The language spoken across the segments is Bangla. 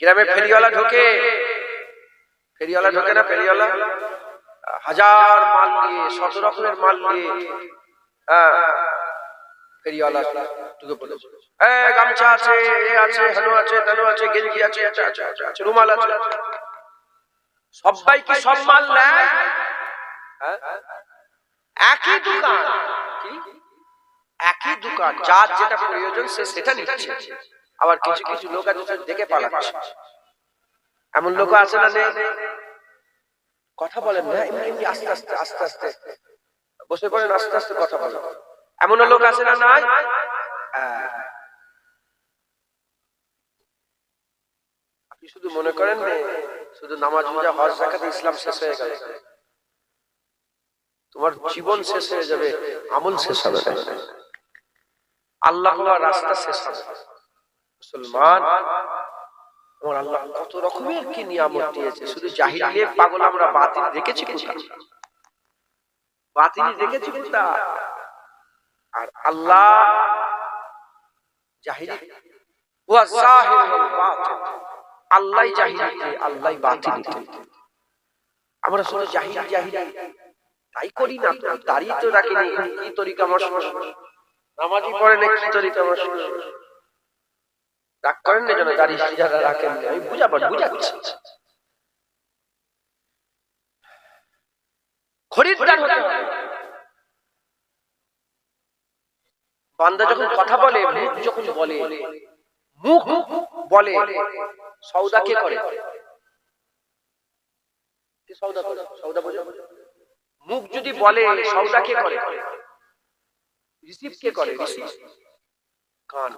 গ্রামে ফেরিওয়ালা ঢোকে। ফেরিওয়ালা ঢোকে না, ফেরিওয়ালা? হাজার মাল নিয়ে শত রকমের মাল হ্যাঁ। ফেরিওয়ালা ঢুকে পড়েছে গামছা আছে, এ আছে, হেনো আছে, তেনো আছে, গেঞ্জি আছে আছে আছে আছে আছে, রুমাল আছে। সবাই কি সব মাল নেয়? হ্যাঁ? একই দোকান। একই দোকান। যার যেটা প্রয়োজন সে সেটা নিচ্ছে। আবার কিছু কিছু লোক আছে দেখে পালাচ্ছে। এমন লোক আছে না যে কথা বলেন না এমনি আস্তে আস্তে আস্তে আস্তে। বসে পড়েন আস্তে আস্তে কথা বলেন। এমন লোক আছে না নাই। আপনি শুধু মনে করেন শুধু নামাজ রোজা হজ জাকাতে ইসলাম শেষ হয়ে গেল। তোমার জীবন শেষ হয়ে যাবে আমল শেষ হবে। আল্লাহ রাস্তা শেষ হবে। মুসলমান, আমার আল্লাহ কত রকমের কি নিয়ামত দিয়েছে। শুধু জাহিলিয়ে পাগল আমরা বাতিল দেখেছি কোথায়? বাতিল দেখেছি কোথায়? আর আল্লাহ জাহিলি হুয়া জাহির বাতিল। আল্লাহ জাহিলিতে আল্লাহ বাতিলিতে আমরা শুধু জাহিল জাহিল, তাই করি না তো দাঁড়িয়ে তো রাখিনি কি তরিকা মশলা নামাজি পড়ে না কি তরিকা মশলা রাগ করেন না যেন দাঁড়িয়ে যারা রাখেন। আমি বুঝাচ্ছি। খরিদ্দার বান্দা যখন কথা বলে, মুখ যখন বলে, মুখ বলে সৌদা কে করে? মুখ যদি বলে সৌদা কে করে? রিসিভ কে করে? রিসিভ কান।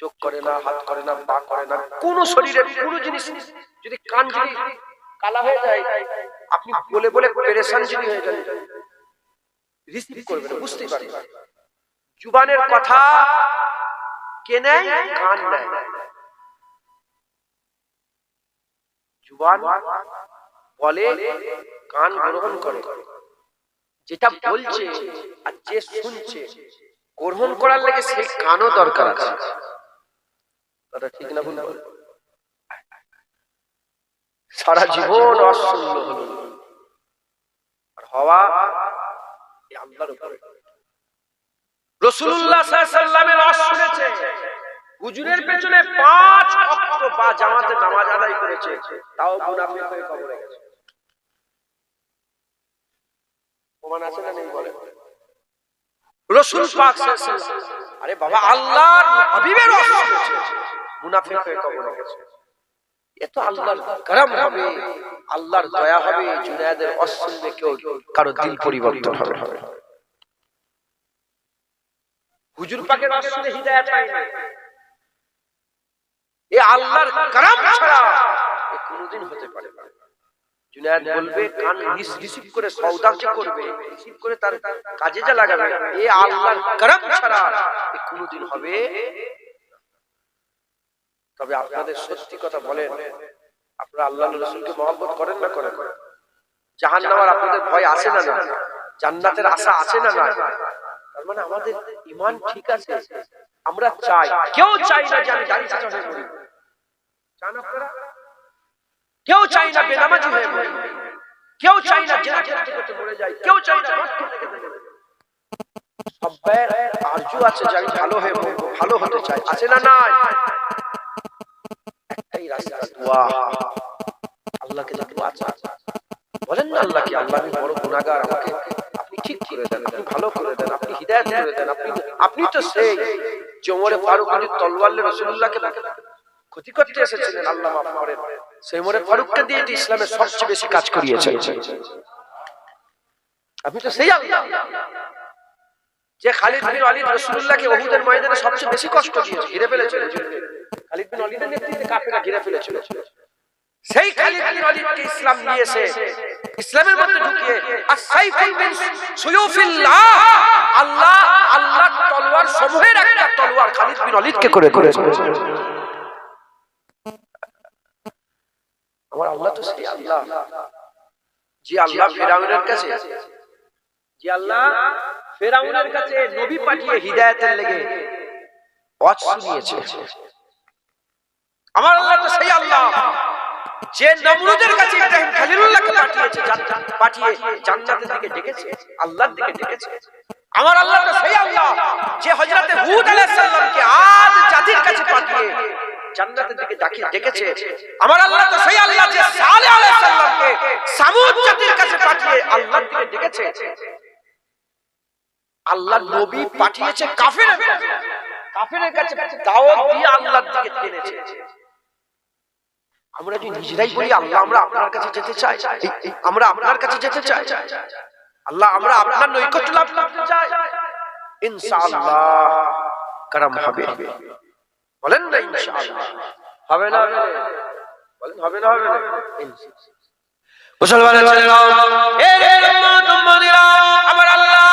চোখ করে না, হাত করে না, পা করে না, কোন শরীরের কোন জিনিস যদি কান যদি কালা হয়ে যায়, আপনি বলে বলে পেরেশান যদি হয়ে যান রিসিভ করবেন, বুঝতেই পারবেন। জুবানের কথা কে নেয়? কান নেয়। জুবান বলে, কান গ্রহণ করে। যেটা বলছে আর যে শুনছে, গ্রহণ করার লাগে সেই কানও দরকার আছে। কথা ঠিক না ভুল সারা জীবন অশুদ্ধ হলো। আর হওয়া আল্লাহর উপরে। রসুল্লাহ সাল্লামের রস হুজুরের পেছনে পাঁচ অক্ট বা জামাতে নামাজ আদায় করেছে। তাও মুনাফিক হয়ে কবরে গেছে। প্রমাণ আছে না নেই বলে রসুল পাক সাল্লাল্লাহু আলাইহি ওয়াসাল্লাম, আরে বাবা আল্লাহর হাবিবের রস শুনেছে মুনাফিক হয়ে কবরে গেছে। এ তো আল্লাহর করম হবে। আল্লাহর দয়া হবে। জুনায়েদের কেউ কারও দিল পরিবর্তন হবে। হুজুর পাকের হিদায়াত এ আল্লাহর করম ছাড়া এ কোনোদিন হতে পারে না। জুনায়েদ বলবে কান রিসিভ করে সওদা যে করবে। রিসিভ করে তার কাজে যা লাগাবে। এ আল্লাহর করম ছাড়া এ কোনোদিন হবে। তবে আপনাদের সত্যি কথা বলেন, আপনারা আল্লাহ রসুলকে মহব্বত করেন না করেন? জাহান নামার আপনাদের ভয় আছে না জান্নাতের আশা আছে না না? তার মানে আমাদের ইমান ঠিক আছে, আমরা চাই। কেউ চাই না হয়ে মরি। চান আপনারা? কেউ চাই না বেনামাজি হয়ে কেউ চাই না জেনা করতে মরে কেউ চাই না আরজু আছে ভালো হয়ে ভালো হতে চাই। আছে না নাই? ফারুককে দিয়ে ইসলামের সবচেয়ে বেশি কাজ করিয়েছেন। আপনি তো সেই আল্লাহ। যে খালিদ বিন ওয়ালিদ রাসূলুল্লাহকে সবচেয়ে বেশি কষ্ট দিয়েছে ঘিরে ফেলেছিল খালিদ নেতৃত্বে কাফেররা ঘিরে ফেলেছিল। সেই খালিদ বিন ইসলাম নিয়ে এসে ইসলামের মধ্যে ঢুকিয়ে সুয়ুফিল্লাহ আল্লাহ আল্লাহ তলোয়ার সমূহের একটা তলোয়ার খালিদ বিন করে করেছে আমার আল্লাহ তো সেই আল্লাহ। আল্লাহ ফেরাউনের কাছে আল্লাহ ফেরাউনের কাছে নবী পাঠিয়ে হিদায়াতের লেগে আমার আল্লাহ তো সেই আল্লাহ। যে নমরুদের কাছে ইব্রাহিম পাঠিয়েছে পাঠিয়ে জান্নাতের দিকে ডেকেছে, আল্লাহর দিকে ডেকেছে। আমার আল্লাহ তো সেই আল্লাহ যে হযরতে হুদ আলাইহিস সালামকে আদ জাতির কাছে পাঠিয়ে জান্নাতের দিকে ডেকেছে। আমার আল্লাহ তো সেই আল্লাহ যে আলাইহিস সালামকে সামুদ জাতির কাছে পাঠিয়ে আল্লাহর দিকে ডেকেছে। আল্লাহ নবী পাঠিয়েছে কাফের কাছে দাওয়াত দিয়ে আল্লাহর দিকে টেনেছে আমরা নিজেরাই বলি, আল্লাহ আমরা আপনার কাছে যেতে চাই? আমরা আপনার কাছে যেতে চাই। আল্লাহ আমরা আপনার নৈকট্য লাভ করতে চাই। ইনশাআল্লাহ। কারাম হবে। বলেন না ইনশাআল্লাহ। হবে না বলেন, হবে না হবে। না মুসলমানের উম্মত আমার আল্লাহ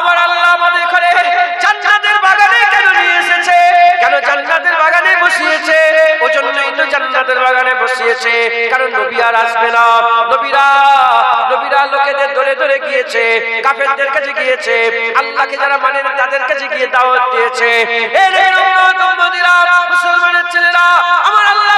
আমার আল্লাহ আমাদের ঘরে জান্নাতের বাগানে কেন নিয়ে এসেছে? কেন জান্নাতের বাগানে বসিয়েছে? ও জন্যই তো জান্নাতের বাগানে বসিয়েছে, কারণ নবী আর আসবে না। নবীরা নবীরা লোকেদের ধরে ধরে গিয়েছে, কাফেরদের কাছে গিয়েছে, আল্লাহকে যারা মানেন তাদের কাছে গিয়ে দাওয়াত দিয়েছে। মুসলমানের ছেলেরা, আমার আল্লাহ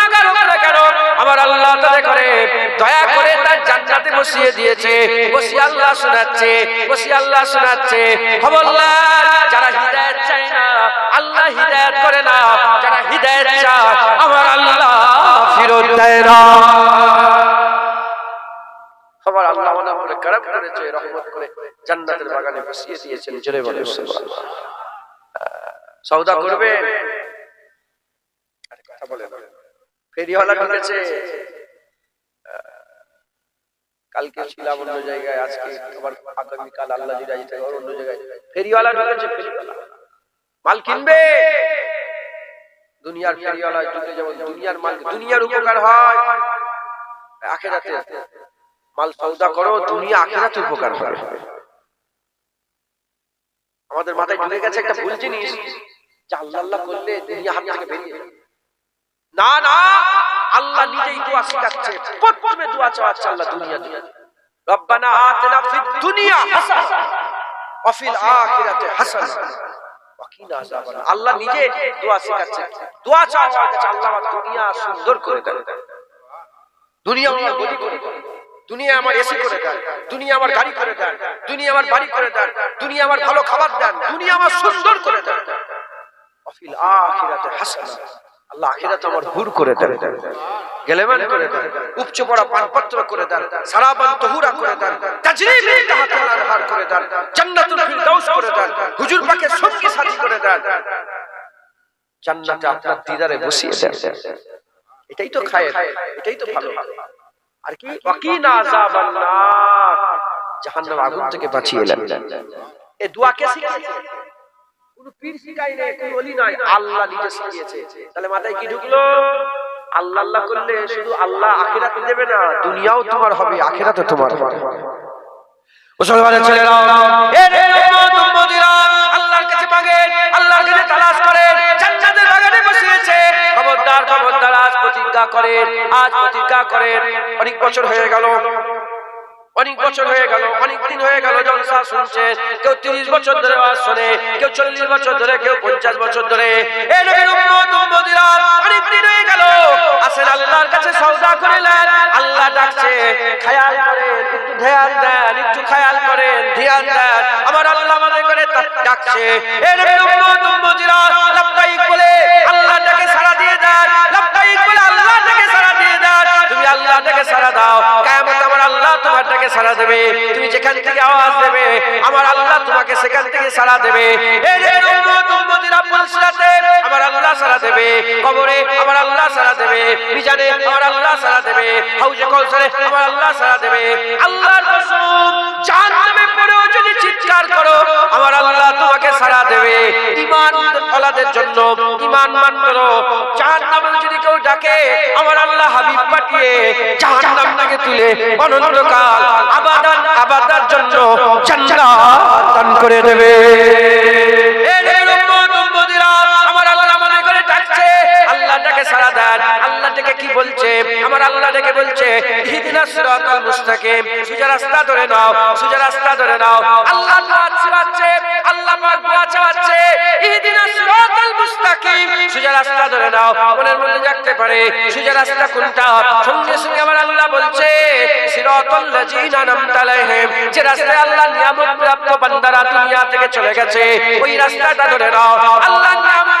আমার আল্লাহ তাদের করে দয়া করে তার জান্নাতে বসিয়ে দিয়েছে। বসি আল্লাহ শোনাচ্ছে বসি আল্লাহ শোনাচ্ছে। যারা না, আল্লাহ করে না। যারা আমার আল্লাহ ফিরত দেয় না। সুবহানাল্লাহ। করবে কথা বলে। ফেরিওয়ালা ঢুকেছে। কালকে ছিলাম অন্য জায়গায় আজকে আবার আগামীকাল আল্লাহ রাজি থাকে অন্য জায়গায়। ফেরিওয়ালা ঢুকেছে ফেরিওয়ালা। মাল কিনবে। দুনিয়ার ফেরিওয়ালা যেমন দুনিয়ার মাল দুনিয়ার উপকার হয়। আখেরাতে। মাল সৌদা করো দুনিয়া আখেরাতে উপকার হবে। আমাদের মাথায় ঢুকে গেছে একটা ভুল জিনিস যে আল্লাহ আল্লাহ করলে দুনিয়া হাত থেকে বেরিয়ে না না দোয়া শিখাচ্ছে প্রথমে দোয়া চাওয়াচ্ছে আল্লাহ দুনিয়া দিয়ে। রব্বানা আতিনা ফিদ দুনিয়া হাসানা ওয়া ফিল আখিরাতি হাসানা। আল্লাহ নিজে দোয়া শিখাচ্ছে। দোয়া চাওয়া কাছে আল্লাহ দুনিয়া সুন্দর করে দেন। দুনিয়া আমার গদি করে দেন। দুনিয়া আমার এসি করে দেন। দুনিয়া আমার গাড়ি করে দেন। দুনিয়া আমার বাড়ি করে দেন। দুনিয়া আমার ভালো খাবার দেন। দুনিয়া আমার সুন্দর করে দেন। অফিল আখিরাতে হাসানা। আল্লাহ আখিরাতে আমার হুর করে দেন। গেলেমান করে দেন, উপচে পড়া পানপত্র করে দেন, সারাবান তহুরা করে দেন তাজরিবে তাহাতাল আনহার করে দেন, জান্নাতুল ফিরদাউস করে দেন, হুজুর পাকে সঙ্গী সাথী করে দেন। জান্নাতে আপনার দিদারে বসিয়ে দেন। এটাই তো খায়ের, এটাই তো ভালো। আর কি? ওয়াকিনা আযাবান নার জাহান্নাম আগুন থেকে বাঁচিয়ে নেন। এই দোয়া কে শিখিয়েছে কোন পীর শিখাই নেই কোন ওলি নয়। আল্লাহ নিজে শিখিয়েছে। তাহলে মাথায় কি ঢুকলো? আল্লাহ আল্লাহ করলে শুধু আল্লাহ আখিরাতে দেবে না দুনিয়াও তোমার হবে আখিরাতে তোমার হবে। মুসলমানের ছেলেরা এ রে উম্মত আল্লাহর কাছে মাগেন আল্লাহর কাছে তালাশ করেন জান্নাতের বাগানে বসিয়েছে। খবরদার খবরদার আজ প্রতিজ্ঞা করেন আজ প্রতিজ্ঞা করেন। অনেক বছর হয়ে গেল। অনেক বছর হয়ে গেল, অনেক দিন হয়ে গেল জলসা শুনছে। কেউ তিরিশ বছর ধরে ওয়াজ শোনে, কেউ চল্লিশ বছর ধরে, কেউ পঞ্চাশ বছর ধরে। আল্লাহ ডাকছে ডাকে দাও। আল্লাহ তোমার ডাকে সাড়া দেবে। তুমি যেখান থেকে আওয়াজ দেবে, আমার আল্লাহ তোমাকে সেখান থেকে সাড়া দেবে। আমার আল্লাহ সাড়া দেবে। কবরে আমার আল্লাহ সাড়া দেবে। মিজানে আমার সাড়া সাড়া যদি চিৎকার করো আল্লাহ তোমাকে সারা দেবে। ইমান মাত্র জাহান্নামে ডাকে আমার আল্লাহ হাবিব পাঠিয়ে জাহান্নাম থেকে তুলে অনন্তকাল আবাদান, আবাদার জন্য জান্নাত দান করে দেবে। ডেকে সারা দেন আল্লাহ ডেকে কি বলছে? আমার আল্লাহ ডেকে বলছে সিরাতাল মুস্তাকিম, সোজা রাস্তা ধরে নাও, সোজা রাস্তা ধরে নাও। আল্লাহ দোয়া চাওয়াচ্ছে আল্লাহ পাক ইহদিনাস সিরাতাল মুস্তাকিম, সোজা রাস্তা ধরে নাও। মনের মধ্যে জাগতে পারে, সোজা রাস্তা কোনটা? আমার আল্লাহ বলছে, সিরাতাল লাযিনা নামতা আলাইহিম, যে রাস্তায় আল্লাহ নিয়ামত প্রাপ্ত বান্দারা দুনিয়া থেকে চলে গেছে, ওই রাস্তাটা ধরে নাও। আল্লাহ নিয়ামত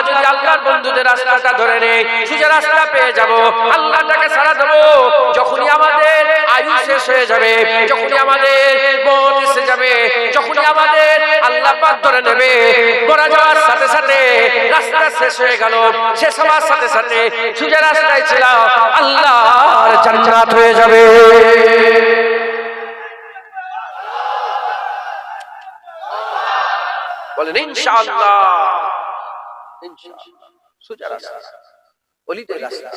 আমরা যদি আল্লাহর বন্ধুদের রাস্তাটা ধরে নেই সোজা রাস্তা পেয়ে যাব। আল্লাহটাকে সারা দেবো। যখনই আমাদের আয়ু শেষ হয়ে যাবে, যখনই আমাদের মত এসে যাবে, যখনই আমাদের আল্লাহ পাক ধরে নেবে, মরা যাওয়ার সাথে সাথে রাস্তা শেষ হয়ে গেল, শেষ হওয়ার সাথে সাথে সোজা রাস্তায় ছিলাম আল্লাহর জান্নাত হয়ে যাবে। বলেন, ইনশাআল্লাহ। সোজা রাস্তা অলিদের রাস্তা